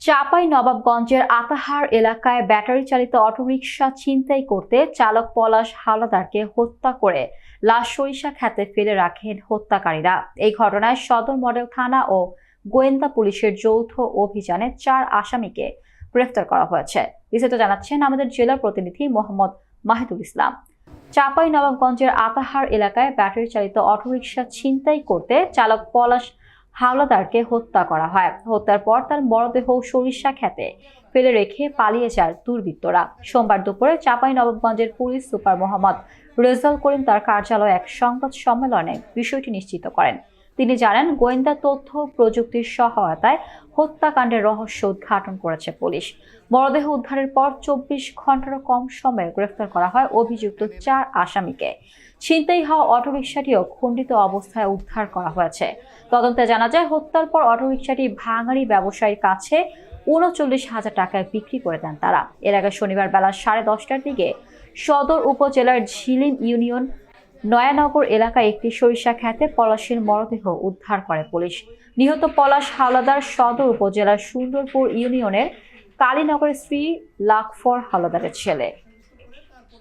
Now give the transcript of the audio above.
চাপাই নবাবগঞ্জের আতাহার এলাকায় ব্যাটারি চালিত অটোরিকশা ছিনতাই করতে চালক পলাশ হাওলাদারকে হত্যা করে। লাশ সরিষা খেতে ফেলে রাখেন হত্যাকারীরা। এই ঘটনায় সদর মডেল থানা ও গোয়েন্দা পুলিশের যৌথ অভিযানে চার আসামিকে গ্রেফতার করা হয়েছে। বিস্তারিত জানাচ্ছেন আমাদের জেলা প্রতিনিধি মোহাম্মদ মাহিদুল ইসলাম। চাপাই নবাবগঞ্জের আতাহার এলাকায় ব্যাটারি চালিত অটোরিকশা ছিনতাই করতে চালক পলাশ হাওলাদারকে হত্যা করা হয়। হত্যার পর তার মরদেহ সরিষা খেতে ফেলে রেখে পালিয়ে যায় দুর্বৃত্তরা। সোমবার দুপুরে চাপাই নবাবগঞ্জের পুলিশ সুপার মোহাম্মদ রেজাল করিম তার কার্যালয়ে এক সংবাদ সম্মেলনে বিষয়টি নিশ্চিত করেন। তিনি জানান, গোয়েন্দা তথ্য প্রযুক্তির সহায়তায় হত্যাকাণ্ডের রহস্য উদ্ঘাটন করেছে পুলিশ। মরদেহ উদ্ধারের পর চব্বিশ ঘন্টারও কম সময়ে গ্রেফতার করা হয় অভিযুক্ত চার আসামিকে। ছিনতাই হওয়া অটোরিকশাটিও খণ্ডিত অবস্থায় উদ্ধার করা হয়েছে। তদন্তে জানা যায়, হত্যার পর অটোরিকশাটি ভাঙাড়ি ব্যবসায়ীর কাছে উনচল্লিশ হাজার টাকায় বিক্রি করে দেন তারা। এর আগে শনিবার বেলা সাড়ে দশটার দিকে সদর উপজেলার ঝিলিম ইউনিয়ন নয়ানগর এলাকায় একটি সরিষা খ্যাতে পলাশের মরদেহ উদ্ধার করে পুলিশ। নিহত পলাশ হাওলাদার সদর উপজেলার সুন্দরপুর ইউনিয়নের কালীনগরের শ্রী লাকফর হাওলাদারের ছেলে।